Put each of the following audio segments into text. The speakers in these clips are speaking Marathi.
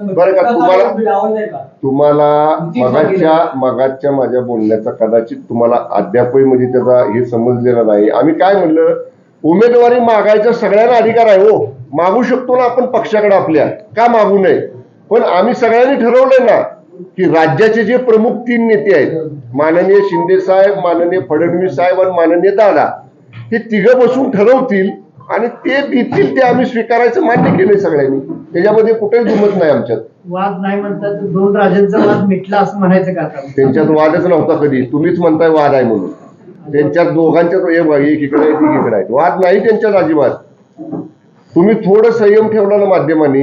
बरं का तुम्हाला तुम्हाला मगाच्या मगाच्या माझ्या बोलण्याचा कदाचित तुम्हाला अद्यापही म्हणजे त्याचा हे समजलेला नाही. आम्ही काय म्हणलं उमेदवारी मागायचा सगळ्यांना अधिकार आहे हो. मागू शकतो ना आपण पक्षाकडे आपल्या. का मागू नये? पण आम्ही सगळ्यांनी ठरवलंय ना की राज्याचे जे प्रमुख तीन नेते आहेत माननीय शिंदे साहेब माननीय फडणवीस साहेब आणि माननीय दादा हे तिघं बसून ठरवतील आणि ते देतील ते आम्ही स्वीकारायचं मान्य केलंय सगळ्यांनी. त्याच्यामध्ये कुठेही दुमत नाही आमच्यात. वाद नाही म्हणतात दोन राजांचा वाद मिटला असं म्हणायचं का आता? त्यांच्यात वादच नव्हता कधी. तुम्हीच म्हणताय वाद आहे म्हणून. त्यांच्यात दोघांच्यात हे बघा, एक इकडे आहे एक इकडे आहे. वाद नाही त्यांच्यात अजिबात. तुम्ही थोडं संयम ठेवला ना माध्यमांनी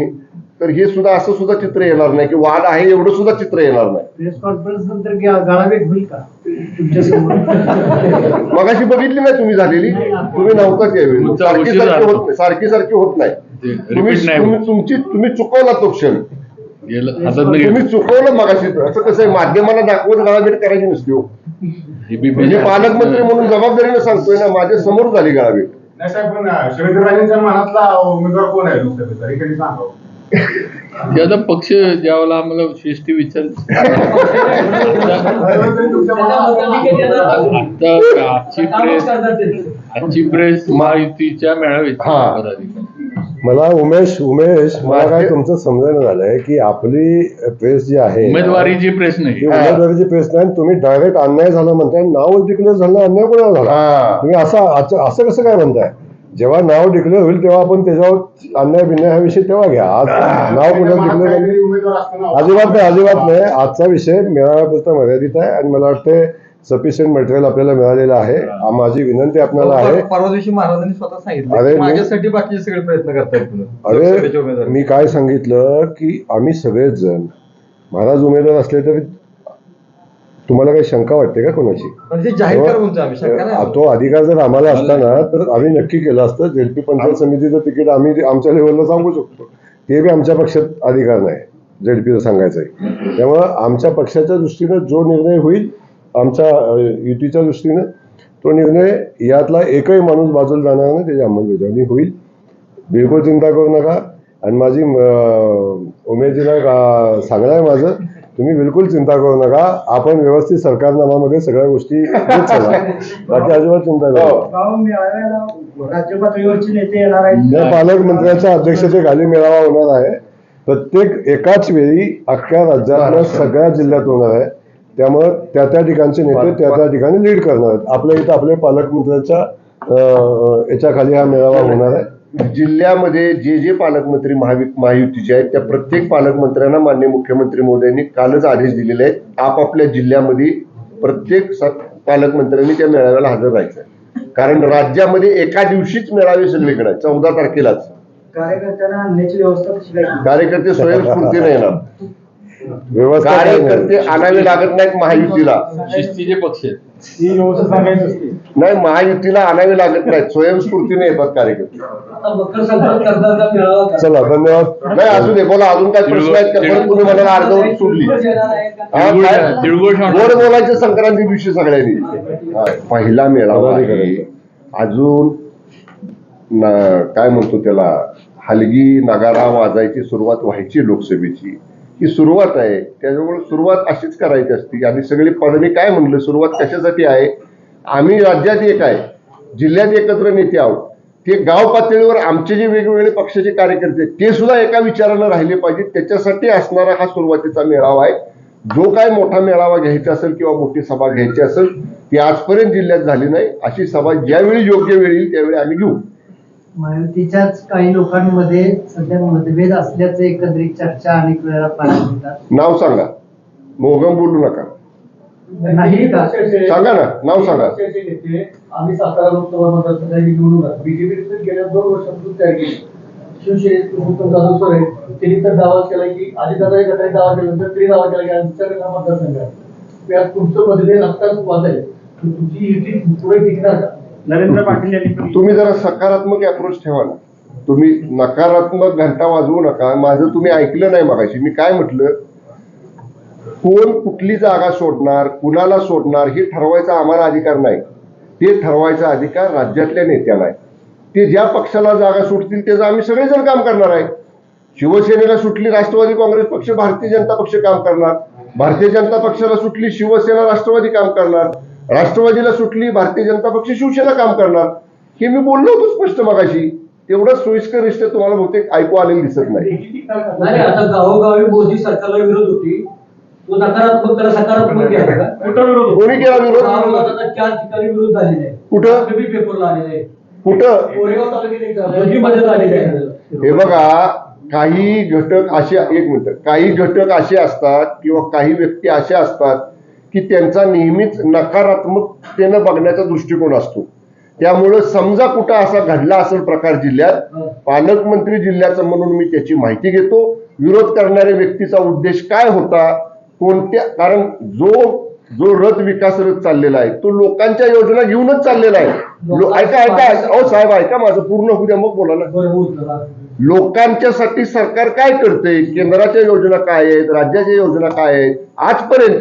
तर हे सुद्धा असं सुद्धा चित्र येणार नाही की वाद आहे एवढं सुद्धा चित्र येणार नाही. प्रेस कॉन्फरन्स नंतर गा- गाळाभेट होईल का? तुमच्यासमोर? मगाशी बघितली नाही तुम्ही झालेली? तुम्ही नव्हताच यावेळी. तुमचा सारखी उशीर सारखी झाला. होत नाही. सारखी सारखी होत नाही. ते तुम्ही नाही. तुमची तुम्ही चुकवला तो क्षण. गेलं हातात नाही तुम्ही चुकवलं मगाशी. असं कसं आहे माध्यमाला दाखवत गाळाभेट करायची नसते हो. ABP म्हणजे पालकमंत्री म्हणून जबाबदारीने सांगतोय ना माझ्यासमोर झाली गाळाभेट. नाही साहेब पण शरदराजांच्या मनातला उमेदवार कोण आहे लोकसभेचा हे कधी सांगावं ते आता पक्ष ज्यावेळेला आम्हाला शिष्टी विचार तुमच्या मनात आता आजची प्रेस आजची प्रेस महायुतीच्या मेळाव्याची हा. पदाधिकारी. मला उमेश उमेश मला काय तुमचं समजायला झालंय की आपली प्रेस जी आहे उमेदवारीची प्रेस ती नाही उमेदवारीची प्रेस नाही तुम्ही डायरेक्ट अन्याय झाला म्हणताय नाव डिक्लेअर झालं अन्याय कोणाला झाला? हा. तुम्ही असं असं असं कसं काय म्हणताय? जेव्हा नाव डिक्लेअर होईल तेव्हा आपण त्याच्यावर अन्याय बिन्याय हा विषय तेव्हा घ्या. आज नाव कुणाला डिक्लेअर काहीतरी उमेदवार असताना अजिबात नाही अजिबात नाही. आजचा विषय मेळाव्यापुरता मर्यादित आहे आणि मला वाटते सफिशियंट मटेरियल आपल्याला मिळालेलं आहे. माझी विनंती आपल्याला आहे. परवा दिवशी महाराजांनी स्वतः अरे सांगितलं मी- माझ्यासाठी बाकीचे सगळे प्रयत्न लोकसभेचे अरे. मी काय सांगितलं की आम्ही सगळेच जण महाराज उमेदवार असले तरी तुम्हाला काही शंका वाटते का कोणाची? म्हणजे तो अधिकार जर आम्हाला असताना तर आम्ही नक्की केलं असतं. जेडपी पंचायत समितीचं तिकीट आम्ही आमच्या लेवलला सांगू शकतो. ते बी आमच्या पक्षात अधिकार नाही जेडपीचं सांगायचं आहे त्यामुळं आमच्या पक्षाच्या दृष्टीनं जो निर्णय होईल आमच्या अं, युतीच्या दृष्टीनं तो निर्णय यातला एकही माणूस बाजूला जाणार नाही त्याची अंमलबजावणी होईल. बिलकुल चिंता करू नका. आणि माझी उमेदीला का- सांगणं आहे माझं तुम्ही बिलकुल चिंता करू नका. आपण व्यवस्थित सरकारनामामध्ये सगळ्या गोष्टी बाकी अजिबात चिंता करू पालकमंत्र्यांच्या अध्यक्षतेखाली मेळावा होणार आहे. प्रत्येक एकाच वेळी अख्ख्या राज्यातल्या सगळ्या जिल्ह्यात होणार आहे. त्यामुळं त्या त्या ठिकाणचे नेते त्या त्या ठिकाणी लीड करणार आहेत. आपल्या इथं आपल्या पालकमंत्र्यांच्या याच्याखाली हा मेळावा होणार आहे. जिल्ह्यामध्ये जे जे पालकमंत्री महावि महायुतीचे आहेत त्या प्रत्येक पालकमंत्र्यांना मान्य मुख्यमंत्री महोदयांनी कालच आदेश दिलेले आहेत. आपापल्या जिल्ह्यामध्ये प्रत्येक स- पालकमंत्र्यांनी त्या मेळाव्याला हजर राहायचं आहे. कारण राज्यामध्ये एका दिवशीच मेळावे सगळीकडे चौदा तारखेलाच. कार्यकर्त्यांना आणण्याची व्यवस्था? कार्यकर्ते स्वयंस्फूर्तीने येणार. कार्यकर्ते. आणावे लागत नाहीत महायुतीला. शिस्तीचे पक्ष आहेत. ही व्यवस्था सांगायची असते. नाही महायुतीला आणावे लागत नाहीत. स्वयंस्फूर्तीने येतात कार्यकर्ते. चला धन्यवाद. नाही असू दे बोला अजून काय प्रश्न आहेत का? परत तुम्ही मला अर्धवट सोडली. गोड. बोलायचं संक्रांती दिवशी सगळ्यांनी. पहिला मेळावा. अजून काय म्हणतो त्याला? हलगी नगारा वाजायची सुरुवात व्हायची लोकसभेची. ही सुरुवात आहे. त्याच्यामुळे सुरुवात अशीच करायची असती. आणि सगळी पडणी काय म्हणलं? सुरुवात कशासाठी आहे? आम्ही राज्यात एक आहे. जिल्ह्यात एकत्र नेते आहोत. ते गाव पातळीवर आमचे जे वेगवेगळे पक्षाचे कार्यकर्ते ते सुद्धा एका विचारानं राहिले पाहिजेत त्याच्यासाठी असणारा हा सुरुवातीचा मेळावा आहे. जो काय मोठा मेळावा घ्यायचा असेल किंवा मोठी सभा घ्यायची असेल ती आजपर्यंत जिल्ह्यात झाली नाही. अशी सभा ज्यावेळी योग्य वेळ येईल त्यावेळी आम्ही घेऊ. महायुतीच्याच काही लोकांमध्ये सध्या मतभेद असल्याचं एकंदरीत चर्चा अनेक वेळा पाहायला मिळतात. नाव सांगा. मोगम बोलू नका. नाही का? सांगा ना नाव सांगा. पक्षाचे नेते आम्ही सातारा लोकसभा मतदारसंघाची निवडून बीजेपी गेल्या दोन वर्षांपासून तयार केली. उत्तम जाधव सर आहेत त्यांनी तर दावा केला की अजितदादा गटाने दावा केल्यानंतर तरी दावा केला की आमच्याकडे हा मतदारसंघ आहे त्यात तुमचं मतभेद आत्ताच वाद आहे. तुमची युती पुढे टिकणार का? नरेंद्र पाटील यांनी तुम्ही जरा सकारात्मक अप्रोच ठेवा ना. तुम्ही नकारात्मक घंटा वाजवू नका. माझं तुम्ही ऐकलं नाही मगाशी. मी काय म्हटलं? कोण कुठली जागा सोडणार कुणाला सोडणार हे ठरवायचा आम्हाला अधिकार नाही. ते ठरवायचा अधिकार राज्यातल्या नेत्याला आहे. ते ज्या पक्षाला जागा सुटतील त्याचं आम्ही सगळेजण काम करणार आहे. शिवसेनेला सुटली राष्ट्रवादी काँग्रेस पक्ष भारतीय जनता पक्ष काम करणार. भारतीय जनता पक्षाला सुटली शिवसेना राष्ट्रवादी काम करणार. राष्ट्रवादीला सुटली भारतीय जनता पक्ष शिवसेना काम करणार. हे मी बोललो होतो स्पष्ट मगाशी. तेवढं सोयीस्कर रिश्ते तुम्हाला बहुतेक ऐकू आलेलं दिसत नाही. नाही आता गावोगावी मोदी सरकारला विरोध होती. तो नकारात्मक त्याला सकारात्मक घ्यायचा का कुठं विरोध? कोणी केला विरोध? औरंगाबाद आता चार ठिकाणी विरोध झालेले आहे कुठं? बी पेपरला आलेले आहे कुठं? कोरेगाव आहे हे बघा काही घटक असे एक मिनिट. काही घटक असे असतात किंवा काही व्यक्ती अशा असतात की त्यांचा नेहमीच नकारात्मकतेनं बघण्याचा दृष्टिकोन असतो. त्यामुळं समजा कुठं असा घडला असेल प्रकार जिल्ह्यात पालकमंत्री जिल्ह्याचा म्हणून मी त्याची माहिती घेतो. विरोध करणाऱ्या व्यक्तीचा उद्देश काय होता? कोणत्या कारण जो जो रथ विकास रथ चाललेला आहे तो लोकांच्या योजना घेऊनच चाललेला आहे. ऐका ऐका. अहो साहेब ऐका माझं पूर्ण होऊ द्या मग बोला ना. लोकांच्यासाठी सरकार काय करते केंद्राच्या योजना काय आहेत? राज्याच्या योजना काय आहेत? आजपर्यंत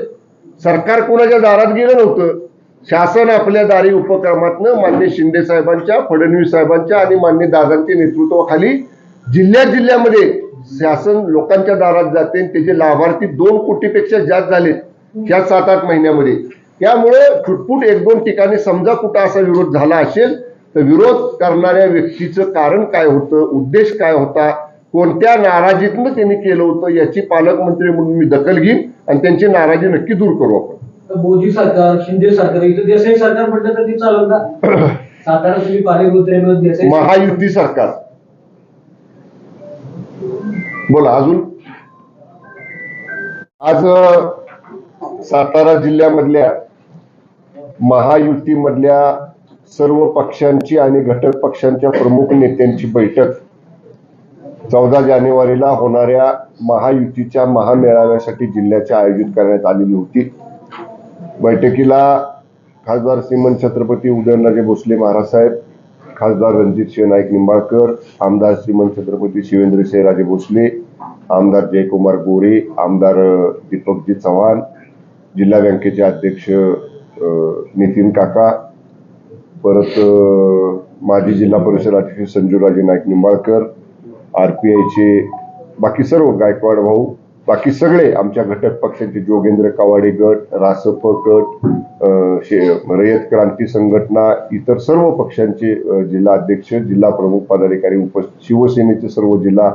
सरकार कोणाच्या दारात गेलं नव्हतं? शासन आपल्या दारी उपक्रमातनं मान्य शिंदे साहेबांच्या फडणवीस साहेबांच्या आणि मान्य दादांच्या नेतृत्वाखाली जिल्ह्या जिल्ह्यामध्ये शासन लोकांच्या दारात जाते आणि त्याचे लाभार्थी दोन कोटीपेक्षा जास्त झालेत या सात आठ महिन्यामध्ये. त्यामुळे फुटफुट एक दोन ठिकाणी समजा कुठं असा विरोध झाला असेल तर विरोध करणाऱ्या व्यक्तीचं कारण काय होतं उद्देश काय होता कोणत्या नाराजीतनं त्यांनी केलं होतं याची पालकमंत्री म्हणून मी दखल घेईन आणि त्यांची नाराजी नक्की दूर करू आपण. मोदी सरकार शिंदे सरकार इथं देसाई सरकार म्हटलं तर ते चालत ना? सातारा तुम्ही पाणी देसाई महायुती सरकार. बोला अजून? आज सातारा जिल्ह्यामधल्या महायुतीमधल्या सर्व पक्षांची आणि घटक पक्षांच्या प्रमुख नेत्यांची बैठक चौदा जानेवारीला होणाऱ्या महायुतीच्या महामेळाव्यासाठी जिल्ह्याच्या आयोजित करण्यात आलेली होती. बैठकीला खासदार श्रीमंत छत्रपती उदयनराजे भोसले महाराज साहेब खासदार रणजित सिंह नाईक निंबाळकर आमदार श्रीमंत छत्रपती शिवेंद्रसिंह राजे भोसले आमदार जयकुमार गोरे आमदार दीपकजी चव्हाण जिल्हा बँकेचे अध्यक्ष नितीन काका परत माजी जिल्हा परिषद अध्यक्ष संजूराजे नाईक निंबाळकर आर पी आयचे बाकी सर्व गायकवाड भाऊ बाकी सगळे आमच्या घटक पक्षांचे जोगेंद्र कावाडे गट रासप गट शे- रयत क्रांती संघटना इतर सर्व पक्षांचे जिल्हा अध्यक्ष जिल्हा प्रमुख पदाधिकारी उप शिवसेनेचे सर्व जिल्हा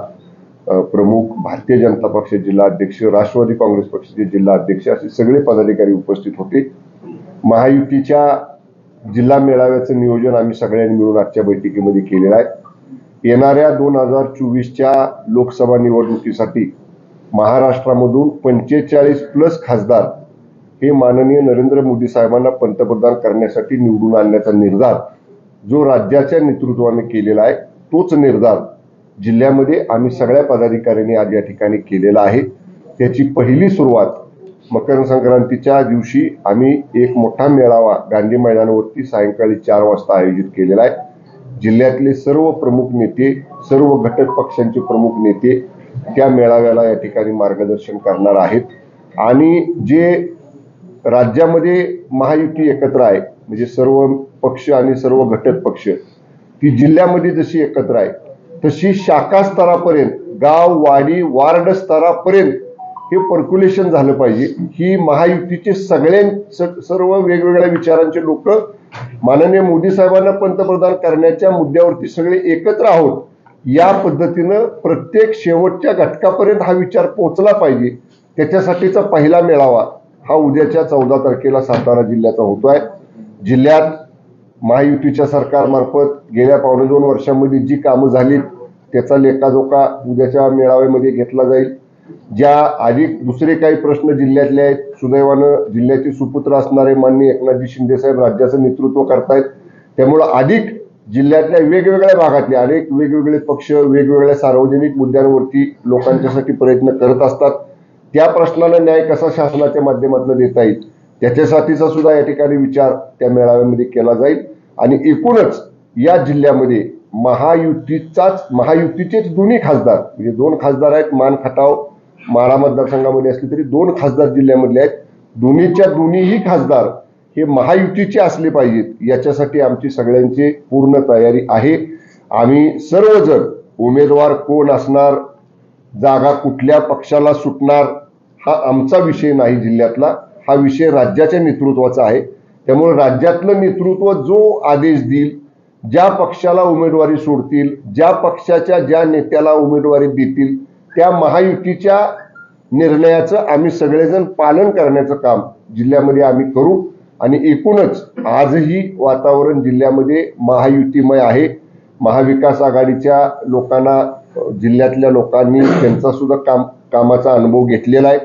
प्रमुख भारतीय जनता पक्ष जिल्हा अध्यक्ष राष्ट्रवादी काँग्रेस पक्षाचे जिल्हा अध्यक्ष असे सगळे पदाधिकारी उपस्थित होते. महायुतीच्या जिल्हा मेळाव्याचं नियोजन आम्ही सगळ्यांनी मिळून आजच्या बैठकीमध्ये केलेलं आहे. येणाऱ्या दोन हजार चोवीसच्या लोकसभा निवडणुकीसाठी महाराष्ट्रामधून पंचेचाळीस प्लस खासदार हे माननीय नरेंद्र मोदी साहेबांना पंतप्रधान करण्यासाठी निवडून आणण्याचा निर्धार जो राज्याच्या नेतृत्वाने केलेला आहे तोच निर्धार जिल्ह्यामध्ये आम्ही सगळ्या पदाधिकाऱ्यांनी आज या ठिकाणी केलेला आहे. त्याची पहिली सुरुवात मकर संक्रांतीच्या दिवशी आम्ही एक मोठा मेळावा गांधी मैदानावरती सायंकाळी चार वाजता आयोजित केलेला आहे. जिल्ह्यातले सर्व प्रमुख नेते सर्व घटक पक्षांचे प्रमुख नेते त्या मेळाव्याला या ठिकाणी मार्गदर्शन करणार आहेत. आणि जे राज्यामध्ये महायुती एकत्र आहे म्हणजे सर्व पक्ष आणि सर्व घटक पक्ष ती जिल्ह्यामध्ये जशी एकत्र आहे तशी शाखा स्तरापर्यंत गाव वाडी वार्ड स्तरापर्यंत हे पर्क्युलेशन झालं पाहिजे. ही महायुतीचे सगळ्यां सर्व वेगवेगळ्या विचारांचे लोक माननीय मोदी साहेबांना पंतप्रधान करण्याच्या मुद्द्यावरती सगळे एकत्र आहोत. या पद्धतीनं प्रत्येक शेवटच्या घटकापर्यंत हा विचार पोहोचला पाहिजे. त्याच्यासाठीचा पहिला मेळावा हा उद्याच्या चौदा तारखेला सातारा जिल्ह्याचा होतोय. जिल्ह्यात महायुतीच्या सरकारमार्फत गेल्या पावणे दोन वर्षामध्ये जी कामं झाली त्याचा लेखाजोखा उद्याच्या मेळाव्यामध्ये घेतला जाईल. ज्या अधिक दुसरे काही प्रश्न जिल्ह्यातले आहेत सुदैवानं जिल्ह्याचे सुपुत्र असणारे माननीय एकनाथजी शिंदे साहेब राज्याचं नेतृत्व करतायत. त्यामुळं अधिक जिल्ह्यातल्या वेगवेगळ्या भागातले अनेक वेगवेगळे पक्ष वेगवेगळ्या सार्वजनिक मुद्द्यांवरती लोकांच्यासाठी प्रयत्न करत असतात. त्या प्रश्नाला न्याय कसा शासनाच्या माध्यमातून देता येईल? त्याच्यासाठीचा सुद्धा या ठिकाणी विचार त्या मेळाव्यामध्ये केला जाईल. आणि एकूणच या जिल्ह्यामध्ये महायुतीचाच महायुतीचेच दोन्ही खासदार म्हणजे दोन खासदार आहेत मान खटाव माळा मतदारसंघामध्ये असले तरी दोन खासदार जिल्ह्यामधले आहेत. दोन्हीच्या दोन्हीही खासदार हे महायुतीचे असले पाहिजेत. याच्यासाठी आमची सगळ्यांची पूर्ण तयारी आहे. आम्ही सर्वजण उमेदवार कोण असणार जागा कुठल्या पक्षाला सुटणार हा आमचा विषय नाही जिल्ह्यातला. हा विषय राज्याच्या नेतृत्वाचा आहे. त्यामुळे राज्यातलं नेतृत्व जो आदेश देईल ज्या पक्षाला उमेदवारी सोडतील ज्या पक्षाच्या ज्या नेत्याला उमेदवारी देतील त्या महायुतीच्या निर्णयाचं आम्ही सगळेजण पालन करण्याचं काम जिल्ह्यामध्ये आम्ही करू. आणि एकूणच आजही वातावरण जिल्ह्यामध्ये महायुतीमय आहे. महाविकास आघाडीच्या लोकांना जिल्ह्यातल्या लोकांनी त्यांचा सुद्धा काम कामाचा अनुभव घेतलेला आहे.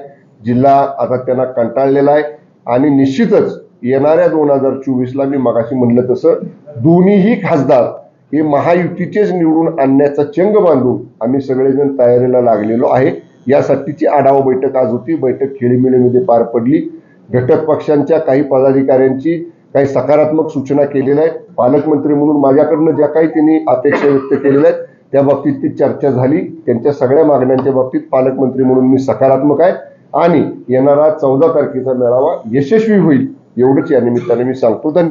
जिल्हा आता त्यांना कंटाळलेला आहे. आणि निश्चितच येणाऱ्या दोन हजार चोवीसला मी मगाशी म्हणलं तसं दोन्हीही खासदार हे महायुतीचेच निवडून आणण्याचा चंग बांधून आम्ही सगळेजण तयारीला लागलेलो आहे. यासाठीची आढावा बैठक आज होती. बैठक खेळीमेळीमध्ये पार पडली. घटक पक्षांच्या काही पदाधिकाऱ्यांची काही सकारात्मक सूचना केलेल्या आहेत. पालकमंत्री म्हणून माझ्याकडनं ज्या काही त्यांनी अपेक्षा व्यक्त केलेल्या आहेत त्या बाबतीत ती चर्चा झाली. त्यांच्या सगळ्या मागण्यांच्या बाबतीत पालकमंत्री म्हणून मी सकारात्मक आहे. आणि येणारा चौदा तारखेचा मेळावा यशस्वी होईल एवढंच या निमित्ताने मी सांगतो. धन्यवाद.